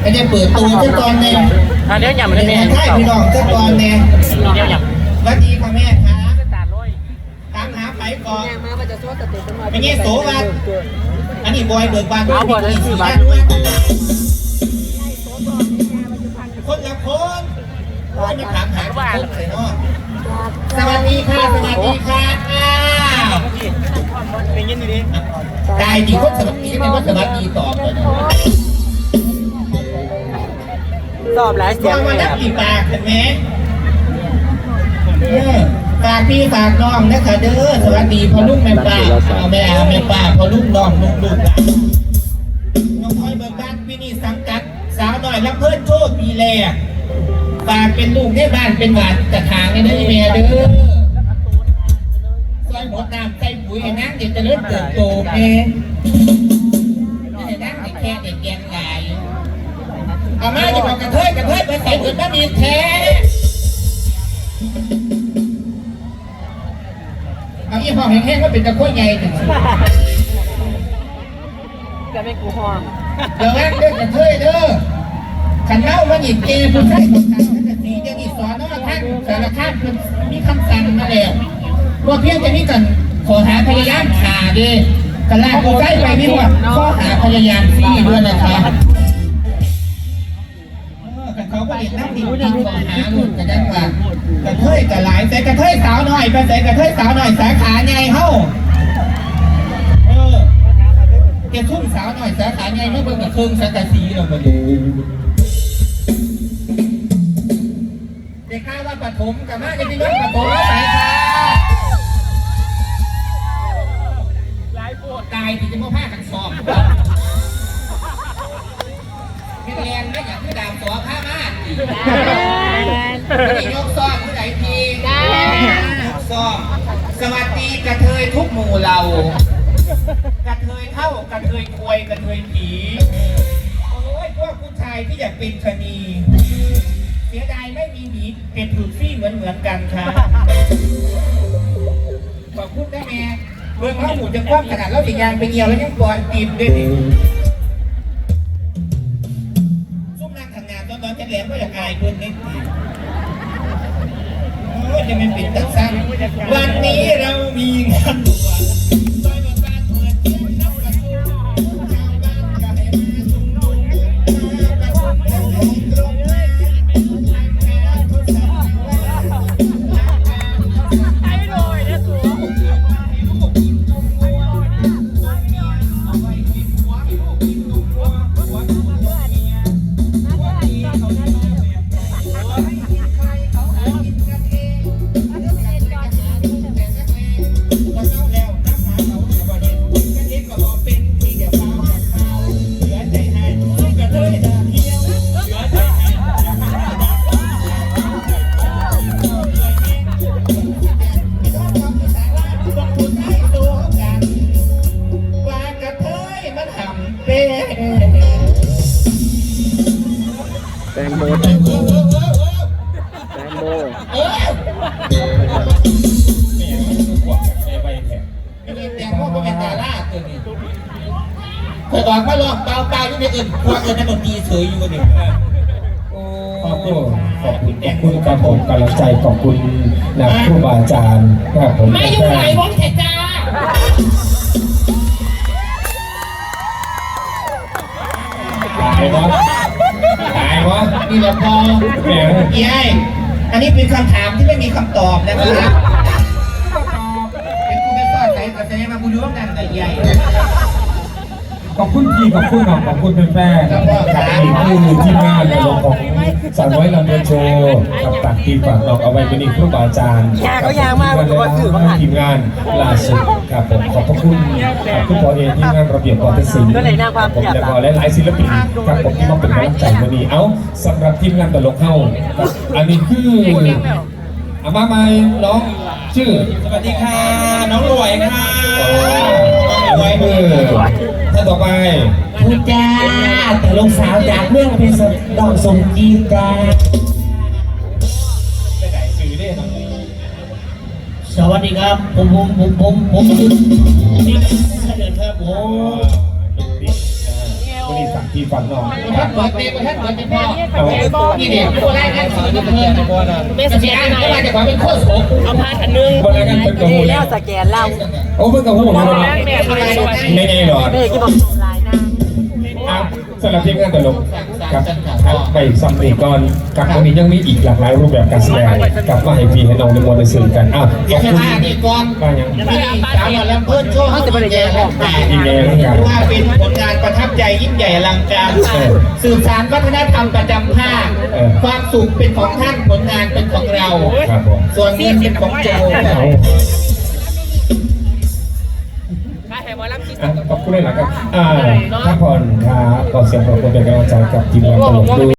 ไม่ได้เปิดตัวเจ้าตอนเนี่ยอันเดี๋ยวหยำไม่ได้ได้แม่ให้พี่น้องเจ้าตอนเนี่ยเดี๋ยวหยสวัสดีค่ะแม่ค่ะำตาลอยตามหาไผก่อนแม่มาว่าจะโซ่ตะเตะตะมาไม่ใช่โสวัสดอันนี้บอยเบิกบานด้วยมีสี่บ้านคนละคนโอ้ยมาถามหาคนเลยเนาะสวัสดีค่ะ สวัสดีค่ะอ้าวเป็นยินดีตายดีคนสวัสดีไม่ว่าสวัสดีตอบเลยนะ สอบหลายเสียงมาเลยนับบกี่ปากเห็นไหมเออฝากพี่ฝากน้องนะคะเด้อสวัสดีพ่อลุงแม่ป้าเอาแม่อาแม่ป้าพ่อลุงน้องลุงลูกน้องพลอยเบิกบ้านพี่นี่สังกัด สาวหน่อยรับเพื่อนโชคปีแรกฝากเป็นลูกให้บ้านเป็นหวานกระถางให้ได้แม่เด้อซอยหมดน้ำใส่ปุ๋ยให้น้ำเด็กจะเริ่มเติบโตแม่ให้น้ำเด็กแค่เด็กแกงไหลเอามาจะบอกกระเทยกระเทยไปใส่เหมือนบ้านดีแท้เอาอีห้องแห้งๆว่าเป็นตะกั่วใหญ่หนึ่งจะไม่กูห้องเดี๋ยวแม่เด้อกระเทยเด้อขันเล่ามาหยิบเกย์ผู้ชายคนนั้นจะสีจะมีสอนนอท่านสารคามเพิ่นมีคำสั่งมาแล้วว่าเพียงจะมีกันขอหาพยายามขาเด้กันลากกูใกล้ไปนี่ว่าข้อหาพยายามซี่ด้วยนะคะเอ อกันเขาก็เด็นน้ำดิบกินข้อหาหลุดกันได้ว่ากระเทยกับหลายใส่กระเทยสาวหน่อยไปใส่กระเทยสาวหน่อยสาขาใหญ่เฮ้าเออแกทุ่มสาวหน่อยสาขาไงไม่เบิ่งกับเครื่องสังกะสีหรอกมาดูเด็กข้าว่าปฐมกับมาจะมีว่าปฐมแล้วสายค่ะหลายปวดตายที่จะมาผ้ากันสอบพี่เรียนไม่อยากให้ดามตัวผ้ามา ไม่ได้ยกซ้อมผู้ใดทียกซ้อมสวัสดีกระเทยทุกหมู่เรา กระเทยเท่ากระเทยควยกระเทยผีโอ้ยพวกผู้ชายที่อยากเป็นชะนีเสียดายไม่มีหมีเป็นถูกซี่เหมือนเหมือนกันค่ะขอบคุณนะแม่เบิ่งเขาหมูจะคว่ำขนาดเราสิยางไปเงียวแล้วยังปล่อยปีนด้วยดิ อนจะแหลมก็อยากอายเพื่อนนิดโอ้ยจะไม่ปิดตั้งซ้ำวันนี้เรามีงานบว แตงโมเออเออเออเออแตงโมเออไม่ได้แต่งพวกเป็นดาราตัวนี้เคยบอกว่าลองเปล่าเปล่าที่ไม่เอื่นพวกเอื่นนั่นดนตรีเฉยอยู่นี่โอ้ขอบคุณขอบคุณขอบคุณครับผมกำลังใจขอบคุณนะครูบาอาจารย์ครับผม มาอยู่ไหนวงเถจ้า ยวะตายวะนี่แหละพอแหมเย้ยอันนี้เป็นคำถามที่ไม่มีคำตอบนะครับเป็นคุณแม่ก็ใส่กับใส่มาบุญร่วมกันแต่ใหญ่ ขอบคุณพี่ขอบคุณน้องขอบคุณแฟนๆครับนี่คือทีมงานในโรงของสาวน้อยลำเดินโชว์กับตักทีฝากน้องเอาไว้เป็นอีกครูบาอาจารย์ยาก็ยางมากครับว่าสื่อว่าทีมงานล่าสุดครับผมขอบพระคุณครับคุณพอเองทีมงานระเบียบวัฒนศิลป์ก็เลยน่าความผมอยากแล้วก็หลายๆศิลปินครับผมที่มาเป็นกำลังใจวันนี้เอ้าสำหรับทีมงานตลกเฮาครับอันนี้คืออามาใหม่น้องชื่อสวัสดีค่ะน้องรวยค่ะรวยมือท่านต่อไปพูดจ้าแต่ลงสาวจากเรื่องเป็นดองสมจีจ้าไปไหนซื้อได้หน่อยสวัสดีครับ ผมผมผมผมผมนี่เดินครับผม วันนี้นี่ฝากพี่ฝากน้องท่านเปิดเต็มท่านเปิดเต็มพ่อนี่เด็กโบราณนั่นสอนเพื่อนไม่สแกนไม่ว่าจะขอเป็นโคตรสมเอาพาอันนึงบนละกันเป็นกระหูแล้แล้วสแกนเราโอ้เพิ่งกระหูแล้วไม่ไงหรอแม่กี่บอกลายน้าอะ สำหรับทีมงานตลกครับครับไปซัมเอกก่อนกับตรงนี้ยังมีอีกหลากหลายรูปแบบการแสดงกลับมาให้พี่ให้น้องในมวลในสื่อกันอะขเดี๋ยอวบแค่คุณห้านี่ก่อนมายังที่สาวหล่อลำเพิ่นโชว์เขาจะเป็นแย่ของแต่อีเมลกันว่าเป็นผลงานประทับใจยิ่งใหญ่อลังการสื่อสารวัฒนธรรมประจำภาคความสุขเป็นของท่านผลงานเป็นของเราครับผมส่วนเงินเป็นของโจเอามาแห่หมอลำคิดอะขอบคุณเลยนะครับอ่าพักผ่อนครับขอเสียงปรบมือเป็นกำลังใจกับทีมงานตลกด้วย